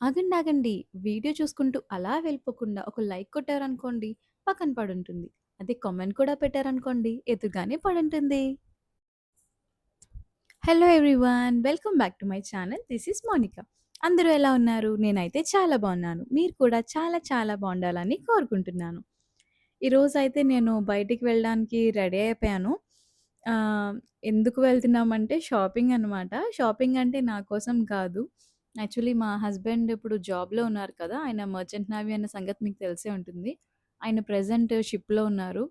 ఆగండి, ఆగండి. వీడియో చూసుకుంటూ అలా వెళ్ళిపోకుండా ఒక లైక్ కొట్టారనుకోండి పక్కన పడుంటుంది. అదే కామెంట్ కూడా పెట్టారనుకోండి ఎదురుగానే పడుంటుంది. Hello everyone. Welcome back to my channel. This is Monika. అందరూ ఎలా ఉన్నారు? నేనైతే చాలా బాగున్నాను. మీరు కూడా చాలా చాలా బాగుండాలని కోరుకుంటున్నాను. ఈరోజు అయితే నేను బయటికి వెళ్ళడానికి రెడీ అయిపోయాను. ఎందుకు వెళ్తున్నామంటే షాపింగ్ అనమాట. షాపింగ్ అంటే నా కోసం కాదు. యాక్చువల్లీ మా హస్బెండ్ ఇప్పుడు జాబ్‌లో ఉన్నారు కదా! ఆయన మర్చెంట్ నేవీ అన్న సంగతి మీకు తెలిసే ఉంటుంది. ఆయన ప్రెజెంట్ షిప్‌లో ఉన్నారు.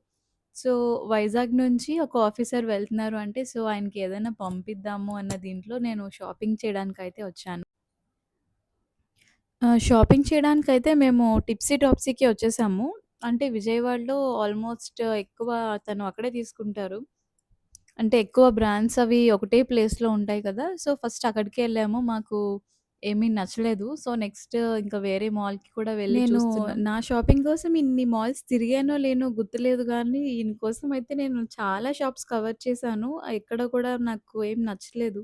సో, వైజాగ్ నుంచి ఒక ఆఫీసర్ వెళ్తున్నారు అంటే, సో, ఆయనకి ఏదైనా పంపిద్దాము అన్న దీంట్లో నేను షాపింగ్ చేయడానికైతే వచ్చాను. ఆహ్, షాపింగ్ చేయడానికైతే మేము టిప్సీ టాప్సీకి వచ్చేసాము. అంటే విజయవాడలో ఆల్మోస్ట్ ఎక్కువ తను అక్కడే తీసుకుంటారు. అంటే ఎక్కువ బ్రాండ్స్ అవి ఒకటే ప్లేస్‌లో ఉంటాయి కదా! సో, ఫస్ట్ అక్కడికే వెళ్ళాము మాకు ఏమీ నచ్చలేదు. సో, నెక్స్ట్ ఇంకా వేరే మాల్‌కి కూడా వెళ్ళి నేను చూస్తున్నాం. నా షాపింగ్ కోసం ఇన్ని మాల్స్ తిరిగానో లేనో గుర్తులేదు గానీ, ఈయన కోసం అయితే నేను చాలా షాప్స్ కవర్ చేశాను. ఎక్కడ కూడా నాకు ఏం నచ్చలేదు.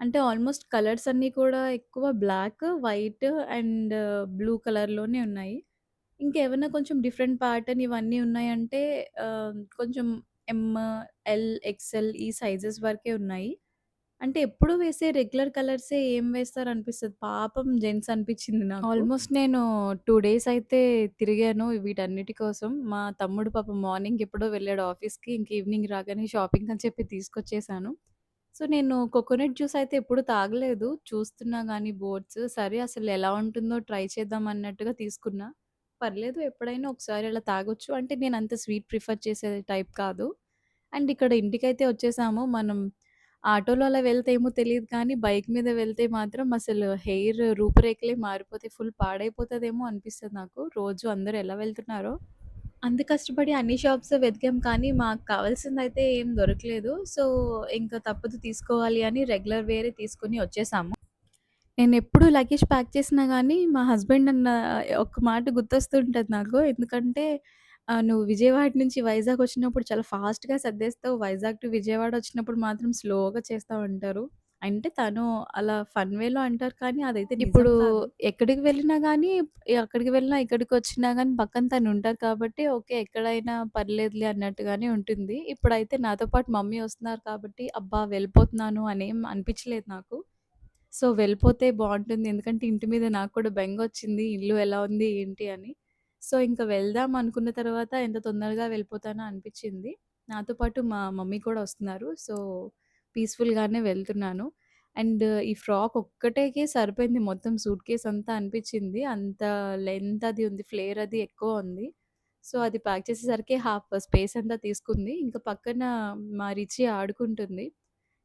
అంటే ఆల్మోస్ట్ కలర్స్ అన్నీ కూడా ఎక్కువ బ్లాక్, వైట్ అండ్ బ్లూ కలర్‌లోనే ఉన్నాయి. ఇంకేమన్నా కొంచెం డిఫరెంట్ ప్యాటర్న్ ఇవన్నీ ఉన్నాయంటే ఆహ్, కొంచెం ఎమ్, ఎల్, ఎక్స్‌ఎల్ ఈ సైజెస్ వరకే ఉన్నాయి. అంటే ఎప్పుడు వేసే రెగ్యులర్ కలర్సే ఏం వేస్తారనిపిస్తది. పాపం జెంట్స్ అనిపిచ్చింది నాకు. ఆల్మోస్ట్ నేను 2 డేస్ అయితే తిరిగాను వీటన్నిటి కోసం. మా తమ్ముడు పాపం మార్నింగ్ ఎప్పుడో వెళ్ళాడు ఆఫీస్‌కి. ఇంక ఈవినింగ్ రాగానే షాపింగ్ అని చెప్పి తీసుకొచ్చేసాను. సో, నేను కోకోనట్ జ్యూస్ అయితే ఎప్పుడు తాగలేదు. చూస్తున్నా గానీ బోర్డ్స్. సరే అసలు ఎలా ఉంటుందో ట్రై చేద్దాం అన్నట్టుగా తీసుకున్నా. పర్లేదు ఎప్పుడైనా ఒకసారి అలా తాగొచ్చు. అంటే నేనంత స్వీట్ ప్రిఫర్ చేసే టైప్ కాదు. అండ్ ఇక్కడ ఇంటికైతే వచ్చేసాము. మనం ఆటోలో అలా వెళ్తే ఏమో తెలీదు కానీ, బైక్ మీద వెళ్తే మాత్రం అసలు హెయిర్ రూపురేఖలే మారిపోతే ఫుల్ పాడైపోతుందేమో అనిపిస్తుంది నాకు. రోజు అందరూ ఎలా వెళ్తున్నారో. అంత కష్టపడి అన్ని షాప్స్ వెతికాం కానీ, మాకు కావాల్సిందయితే ఏం దొరకలేదు. సో, ఇంకా తప్పదు తీసుకోవాలి అని రెగ్యులర్ వేరే తీసుకొని వచ్చేసాము. నేనెప్పుడు లగేజ్ ప్యాక్ చేసినా గానీ, మా హస్బెండ్ అన్న ఒక మాట గుర్తొస్తూ ఉంటది నాకు. ఎందుకంటే "నువ్వు విజయవాడ నుంచి వైజాగ్ వచ్చినప్పుడు చాలా ఫాస్ట్‌గా సర్దేస్తావు. వైజాగ్ టు విజయవాడ వచ్చినప్పుడు మాత్రం స్లోగా చేస్తావు" అంటారు. అంటే తను అలా ఫన్ వేలో అంటారు కానీ, అదైతే నిజం ఇప్పుడు కాదు. ఎక్కడికి వెళ్ళినా గానీ, అక్కడికి వెళ్ళినా, ఇక్కడికొచ్చినా గానీ పక్కన తను ఉంటారు కాబట్టి, ఓకే. ఎక్కడైనా పర్లేదులే అన్నట్టుగానే ఉంటుంది. ఇప్పుడైతే నాతో పాటు మమ్మీ వస్తున్నారు కాబట్టి, అబ్బా! వెళ్ళిపోతున్నాను అనేం అనిపిచ్చలేదు నాకు. సో, వెళ్ళిపోతే బావుంటుంది. ఎందుకంటే ఇంటి మీద నాకు కూడా బెంగొచ్చింది. ఇల్లు ఎలా ఉంది? ఏంటి? అని. సో, ఇంకా వెళ్దాం అనుకున్న తర్వాత ఎంత తొందరగా వెళ్ళిపోతానో అనిపించింది నాతో పాటు మా మమ్మీ కూడా వస్తున్నారు. సో, పీస్‌ఫుల్‌గానే వెళ్తున్నాను. అండ్ ఈ ఫ్రాక్ ఒక్కటేకే సరిపోయింది మొత్తం సూట్ కేస్ అంతా అనిపించింది అంత లెంత్ అది ఉంది. ఫ్లేర్ అది ఎక్కువ ఉంది. సో, అది ప్యాక్ చేసేసరికి హాఫ్ స్పేస్ అంతా తీసుకుంది. ఇంకా పక్కన మా రిచి ఆడుకుంటుంది.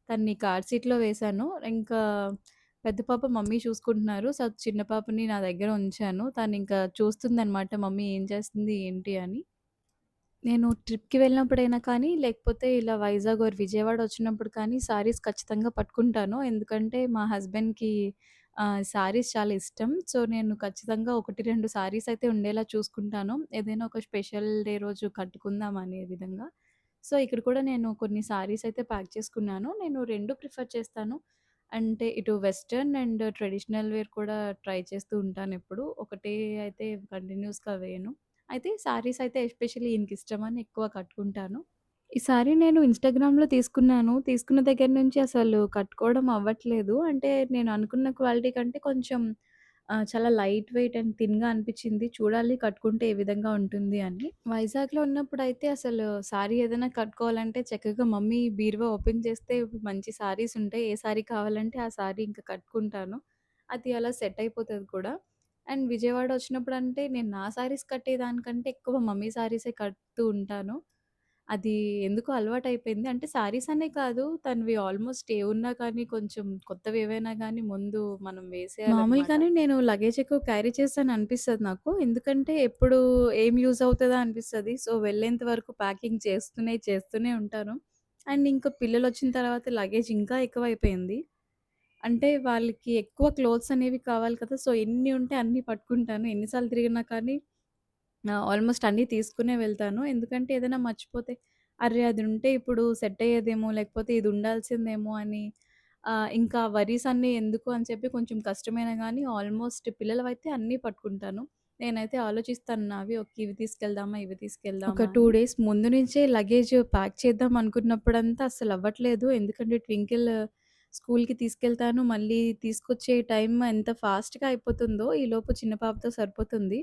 తనని కార్ సీట్‌లో వేశాను. ఇంకా పెద్ద పాప మమ్మీ చూసుకుంటున్నారు. సో, చిన్న పాపని నా దగ్గర ఉంచాను. తను ఇంకా చూస్తుందనమాట మమ్మీ ఏం చేస్తుంది? ఏంటి? అని. నేను ట్రిప్‌కి వెళ్ళినప్పుడైనా కానీ, లేకపోతే ఇలా వైజాగ్ ఆర్ విజయవాడ వచ్చినప్పుడు కానీ శారీస్ ఖచ్చితంగా పట్టుకుంటాను. ఎందుకంటే మా హస్బెండ్‌కి శారీస్ చాలా ఇష్టం. సో, నేను ఖచ్చితంగా 1, 2 శారీస్ అయితే ఉండేలా చూసుకుంటాను. ఏదైనా ఒక స్పెషల్ డే రోజు కట్టుకుందాం అనే విధంగా. సో, ఇక్కడ కూడా నేను కొన్ని శారీస్ అయితే ప్యాక్ చేసుకున్నాను. నేను రెండు ప్రిఫర్ చేస్తాను. అంటే ఇటు వెస్టర్న్ అండ్ ట్రెడిషనల్ వేర్ కూడా ట్రై చేస్తూ ఉంటానెప్పుడు. ఒకటే అయితే కంటిన్యూస్‌గా వేయను. అయితే శారీస్ అయితే ఎస్పెషల్లీ ఈయనకిష్టమని ఎక్కువ కట్టుకుంటాను. ఈ సారీ నేను ఇన్‌స్టాగ్రామ్‌లో తీసుకున్నాను. తీసుకున్న దగ్గర నుంచి అసలు కట్టుకోవడం అవ్వట్లేదు. అంటే నేను అనుకున్న క్వాలిటీ కంటే కొంచెం ఆహ్, చాలా లైట్ వెయిట్ అండ్ థిన్‌గా అనిపిచ్చింది. చూడాలి కట్టుకుంటే ఏ విధంగా ఉంటుంది అని. వైజాగ్‌లో ఉన్నప్పుడైతే అసలు సారీ ఏదైనా కట్టుకోవాలంటే చక్కగా మమ్మీ బీరువా ఓపెన్ చేస్తే మంచి సారీస్ ఉంటాయి. ఏ సారీ కావాలంటే ఆ సారీ ఇంక కట్టుకుంటాను. అది అలా సెట్ అయిపోతది కూడా. అండ్ విజయవాడ వచ్చినప్పుడంటే నేను నా సారీస్ కట్టేదానికంటే ఎక్కువ మమ్మీ సారీసే కడుతూ ఉంటాను. అది ఎందుకో అలవాటయిపోయింది. అంటే సారీస్ అనే కాదు తనవి ఆల్మోస్ట్ ఏ ఉన్నా కానీ కొంచెం కొత్తవేవైనా గానీ ముందు మనం వేసేయాలనమాట. మామూలుగానే నేను లగేజ్ ఎక్కువ క్యారీ చేస్తాను అనిపిస్తుంది నాకు. ఎందుకంటే ఎప్పుడు ఏం యూజ్ అవుతదా అనిపిస్తది. సో, వెళ్ళేంత వరకు ప్యాకింగ్ చేస్తూనే, చేస్తూనే ఉంటాను. అండ్ ఇంకా పిల్లలొచ్చిన తర్వాత లగేజ్ ఇంకా ఎక్కువైపోయింది. అంటే వాళ్ళకి ఎక్కువ క్లోత్స్ అనేవి కావాలి కదా! సో, ఎన్ని ఉంటే అన్నీ పట్టుకుంటాను. ఎన్ని సార్లు తిరిగినా కానీ ఆల్మోస్ట్ అన్నీ తీసుకునే వెళ్తాను. ఎందుకంటే ఏదైనా మర్చిపోతే, అర్రె! అది ఉంటే ఇప్పుడు సెట్ అయ్యేదేమో, లేకపోతే ఇది ఉండాల్సిందేమో అని ఆహ్, ఇంకా వరీస్ అన్నీ ఎందుకు అని చెప్పి కొంచెం కష్టమైనా గానీ ఆల్మోస్ట్ పిల్లలవైతే అన్నీ పట్టుకుంటాను. నేనైతే ఆలోచిస్తాను నావి ఓకే. ఇవి తీసుకెళ్దామా, ఇవి తీసుకెళ్దామా ఒక 2 అని. డేస్ ముందు నుంచే లగేజ్ ప్యాక్ చేద్దాం అనుకున్నప్పుడంతా అస్సలవ్వట్లేదు. ఎందుకంటే ట్వింకిల్ స్కూల్‌కి తీసుకెళ్తాను. మళ్ళీ తీసుకొచ్చే టైం ఎంత ఫాస్ట్‌గా అయిపోతుందో ఈలోపు చిన్న పాపతో సరిపోతుంది.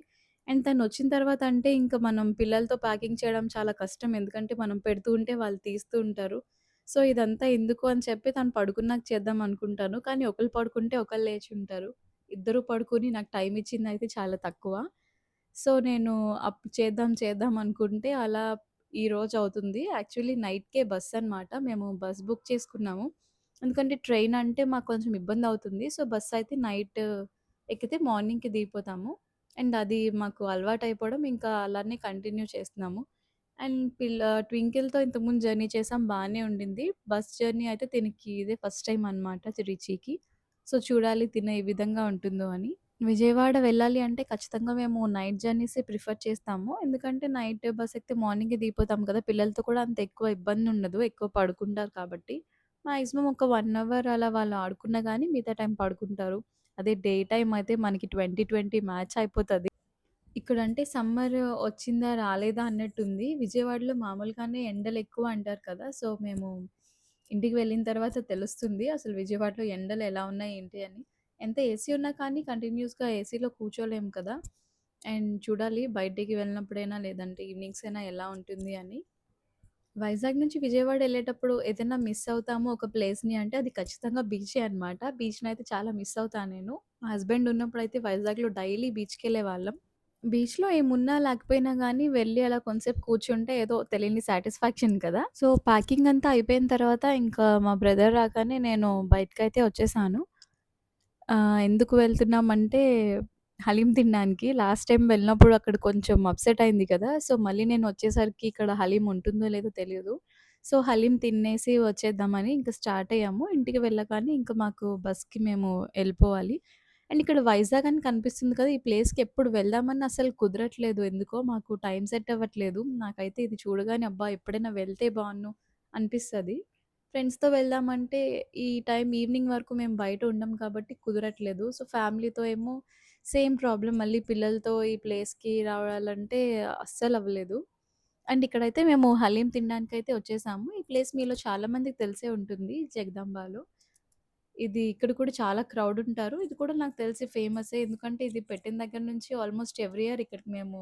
అండ్ తనొచ్చిన తర్వాత అంటే ఇంక మనం పిల్లలతో ప్యాకింగ్ చేయడం చాలా కష్టం. ఎందుకంటే మనం పెడుతూ ఉంటే వాళ్ళు తీస్తూ ఉంటారు. సో, ఇదంతా ఎందుకు అని చెప్పి తను పడుకున్నాక చేద్దాం అనుకుంటాను. కానీ ఒకళ్ళు పడుకుంటే ఒకళ్ళు లేచుంటారు. ఇద్దరు పడుకొని నాకు టైం ఇచ్చిందయితే చాలా తక్కువ. సో, నేను అప్ చేద్దాం చేద్దాం అనుకుంటే అలా ఈరోజు అవుతుంది. యాక్చువల్లీ నైట్‌కే బస్ అనమాట. మేము బస్ బుక్ చేసుకున్నాము. ఎందుకంటే ట్రైన్ అంటే మాకు కొంచెం ఇబ్బందవుతుంది. సో, బస్ అయితే నైట్ ఎక్కితే మార్నింగ్‌కి దిగిపోతాము. అండ్ అది మాకు అలవాటయిపోవడం ఇంకా అలానే కంటిన్యూ చేస్తున్నాము. అండ్ పిల్ల ట్వింకిల్‌తో ఇంతకుముందు జర్నీ చేసాం బాగానే ఉండింది. బస్ జర్నీ అయితే తినకి ఇదే ఫస్ట్ టైం అనమాట తిరుచికి సో, చూడాలి తిన ఏ విధంగా ఉంటుందో అని. విజయవాడ వెళ్ళాలి అంటే ఖచ్చితంగా మేము నైట్ జర్నీసే ప్రిఫర్ చేస్తాము. ఎందుకంటే నైట్ బస్ ఎక్కితే మార్నింగే దిగిపోతాం కదా! పిల్లలతో కూడా అంత ఎక్కువ ఇబ్బంది ఉండదు ఎక్కువ పడుకుంటారు కాబట్టి. మాక్సిమం ఒక వన్ అవర్ అలా వాళ్ళు ఆడుకున్నా కానీ మిగతా టైం పడుకుంటారు. అదే డే టైం అయితే మనకి 20, 20 మ్యాచ్ అయిపోతుంది ఇక్కడ అంటే సమ్మర్ వచ్చిందా? రాలేదా? అన్నట్టుంది. విజయవాడలో మామూలుగానే ఎండలు ఎక్కువ అంటారు కదా! సో, మేము ఇంటికి వెళ్ళిన తర్వాత తెలుస్తుంది. అసలు విజయవాడలో ఎండలు ఎలా ఉన్నాయి? ఏంటి అని. ఎంత ఏసీ ఉన్నా కానీ కంటిన్యూస్‌గా ఏసీలో కూర్చోలేము కదా! అండ్ చూడాలి బయటికి వెళ్ళినప్పుడైనా లేదంటే ఈవినింగ్స్ అయినా ఎలా ఉంటుంది అని. వైజాగ్ నుంచి విజయవాడ వెళ్ళేటప్పుడు ఏదైనా మిస్ అవుతాము ఒక ప్లేస్‌ని అంటే అది ఖచ్చితంగా బీచే అనమాట. బీచ్‌నయితే చాలా మిస్ అవుతా నేను. మా హస్బెండ్ ఉన్నప్పుడైతే వైజాగ్‌లో డైలీ బీచ్‌కెళ్ళేవాళ్ళం. బీచ్‌లో ఏమున్నా లేకపోయినా గానీ వెళ్ళి అలా కొంసేపు కూర్చుంటే ఏదో తెలియని సాటిస్ఫాక్షన్ కదా! సో, ప్యాకింగ్ అంతా అయిపోయిన తర్వాత ఇంకా మా బ్రదర్ రాగానే నేను బయటకైతే వచ్చేసాను. ఆహ్, ఎందుకు వెళ్తున్నామంటే హలీం తినడానికి. లాస్ట్ టైం వెళ్ళినప్పుడు అక్కడ కొంచెం అప్‌సెట్ అయింది కదా! సో, మళ్ళీ నేను వచ్చేసరికి ఇక్కడ హలీం ఉంటుందో లేదో తెలియదు సో, హలీం తినేసి వచ్చేద్దామని ఇంక స్టార్ట్ అయ్యాము. ఇంటికి వెళ్ళగానే ఇంక మాకు బస్‌కి మేము ఎళ్ళిపోవాలి. అండ్ ఇక్కడ వైజాగ్ అని కనిపిస్తుంది కదా! ఈ ప్లేస్‌కి ఎప్పుడు వెళ్దామన్నా అసలు కుదరట్లేదు. ఎందుకో మాకు టైం సెట్ అవ్వట్లేదు. నాకైతే ఇది చూడగానే అబ్బా! ఎప్పుడైనా వెళ్తే బావున్ను అనిపిస్తది. ఫ్రెండ్స్‌తో వెళ్దామంటే ఈ టైం ఈవినింగ్ వరకు మేము బయట ఉండం కాబట్టి కుదరట్లేదు. సో, ఫ్యామిలీతో ఏమో సేమ్ ప్రాబ్లమ్ మళ్ళీ పిల్లలతో ఈ ప్లేస్‌కి రావాలంటే అస్సలవ్వలేదు. అండ్ ఇక్కడైతే మేము హలీం తినడానికైతే వచ్చేసాము. ఈ ప్లేస్ మీలో చాలా మందికి తెలిసే ఉంటుంది జగదాంబాలో. ఇది ఇక్కడ కూడా చాలా క్రౌడ్ ఉంటారు. ఇది కూడా నాకు తెలిసి ఫేమసే. ఎందుకంటే ఇది పెట్టిన దగ్గర నుంచి ఆల్మోస్ట్ ఎవ్రీ ఇయర్ ఇక్కడికి మేము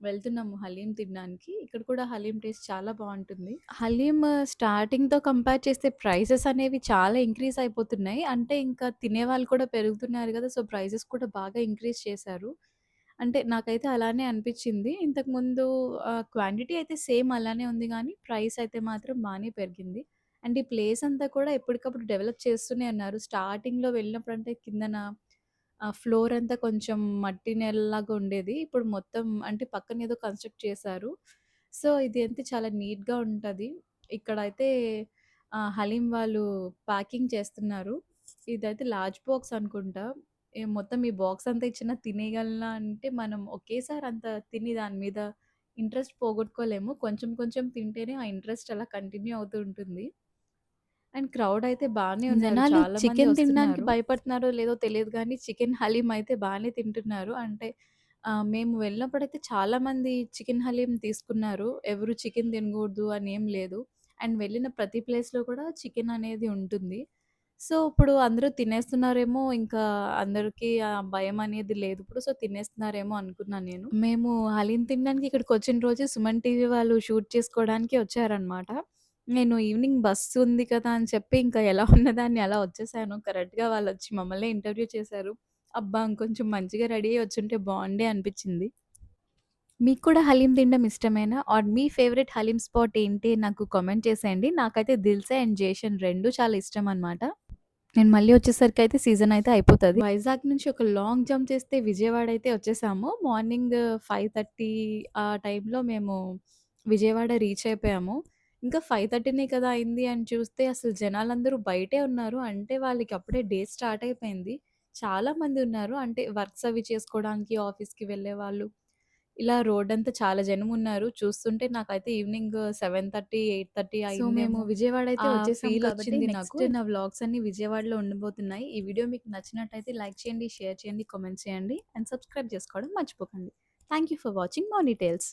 వెళ్తున్నాము హలీం తినడానికి. ఇక్కడ కూడా హలీం టేస్ట్ చాలా బాగుంటుంది హలీం స్టార్టింగ్‌తో కంపేర్ చేస్తే ప్రైసెస్ అనేవి చాలా ఇంక్రీజ్ అయిపోతున్నాయి. అంటే ఇంకా తినేవాళ్ళు కూడా పెరుగుతున్నారు కదా సో, ప్రైసెస్ కూడా బాగా ఇంక్రీజ్ చేశారు. అంటే నాకైతే అలానే అనిపించింది ఇంతకుముందు క్వాంటిటీ అయితే సేమ్ అలానే ఉంది కానీ ప్రైస్ అయితే మాత్రం బాగానే పెరిగింది. అండ్ ఈ ప్లేస్ అంతా కూడా ఎప్పటికప్పుడు డెవలప్ చేస్తూనే ఉన్నారు. స్టార్టింగ్‌లో వెళ్ళినప్పుడు అంటే కిందన ఫ్లోర్ అంతా కొంచెం మట్టి నేలలాగా ఉండేది. ఇప్పుడు మొత్తం అంటే పక్కన ఏదో కన్‌స్ట్రక్ట్ చేశారు. సో, ఇది అయితే చాలా నీట్‌గా ఉంటది. ఇక్కడైతే ఆహ్, హలీం వాళ్ళు ప్యాకింగ్ చేస్తున్నారు. ఇదైతే లార్జ్ బాక్స్ అనుకుంటా. మొత్తం ఈ బాక్స్ అంతా ఇచ్చినా తినేయగలనా అంటే మనం ఒకేసారి అంత తిని దాని మీద ఇంట్రెస్ట్ పోగొట్టుకోలేము. కొంచెం కొంచెం తింటేనే ఆ ఇంట్రెస్ట్ అలా కంటిన్యూ అవుతూ ఉంటుంది. అండ్ క్రౌడ్ అయితే బానే ఉన్నారు. జనాలు చాలా మంది చికెన్ తినడానికి వస్తున్నారు. భయపడుతున్నారో లేదో తెలియదు గానీ చికెన్ హలీం అయితే బానే తింటున్నారు. అంటే ఆహ్, మేము వెళ్ళినప్పుడైతే చాలా మంది చికెన్ హలీం తీసుకున్నారు. ఎవరు చికెన్ తినకూడదు అని ఏం లేదు. అండ్ వెళ్ళిన ప్రతి ప్లేస్‌లో కూడా చికెన్ అనేది ఉంటుంది. సో, ఇప్పుడు అందరూ తినేస్తున్నారేమో ఇంకా అందరికి ఆ భయం అనేది లేదు ఇప్పుడు. సో, తినేస్తున్నారేమో అనుకున్నాను నేను. మేము హలీం తినడానికి ఇక్కడికొచ్చిన రోజు సుమన్ టీవీ వాళ్ళు షూట్ చేసుకోవడానికి వచ్చారనమాట. నేను ఈవినింగ్ బస్సు ఉంది కదా! అని చెప్పి ఇంకా ఎలా ఉన్నదాన్ని అలా వచ్చేసాను. కరెక్ట్‌గా వాళ్ళొచ్చి మమ్మల్నే ఇంటర్వ్యూ చేశారు. అబ్బా! ఇంకొంచెం మంచిగా రెడీ అయ్యి వచ్చుంటే బావుండే అనిపిచ్చింది. మీకు కూడా హలీం తినడం ఇష్టమేనా? ఆర్ మీ ఫేవరెట్ హలీం స్పాట్ ఏంటి? నాకు కామెంట్ చేసేయండి. నాకైతే 'దిల్సే' అండ్ 'జేషన్' 2 చాలా ఇష్టం అనమాట నేను మళ్ళీ వచ్చేసరికయితే సీజన్ అయితే అయిపోతది. వైజాగ్ నుంచి ఒక లాంగ్ జంప్ చేస్తే విజయవాడ అయితే వచ్చేసాము. మార్నింగ్ 5:30 ఆ టైంలో మేము విజయవాడ రీచ్ అయిపోయాము. ఇంకా 5:30నే కదా అయింది అని చూస్తే అసలు జనాలందరూ బయటే ఉన్నారు. అంటే వాళ్ళకి అప్పుడే డే స్టార్ట్ అయిపోయింది. చాలా మంది ఉన్నారు. అంటే వర్క్స్ అవి చేసుకోవడానికి ఆఫీస్‌కి వెళ్ళేవాళ్ళు. ఇలా రోడంతా చాలా జనమున్నారు. చూస్తుంటే నాకైతే ఈవినింగ్ 7:30, 8:30 సో, మేము అయిందేమో. విజయవాడ అయితే కాబట్టి ఫీలొచ్చింది నాకు. నెక్స్ట్ నా వ్లాగ్స్ అన్నీ విజయవాడలో ఉండబోతున్నాయి. ఈ వీడియో మీకు నచ్చినట్టయితే లైక్ చేయండి, షేర్ చేయండి, కామెంట్ చేయండి అండ్ సబ్స్క్రైబ్ చేసుకోవడం మర్చిపోకండి. Thank you for watching Mouni tales.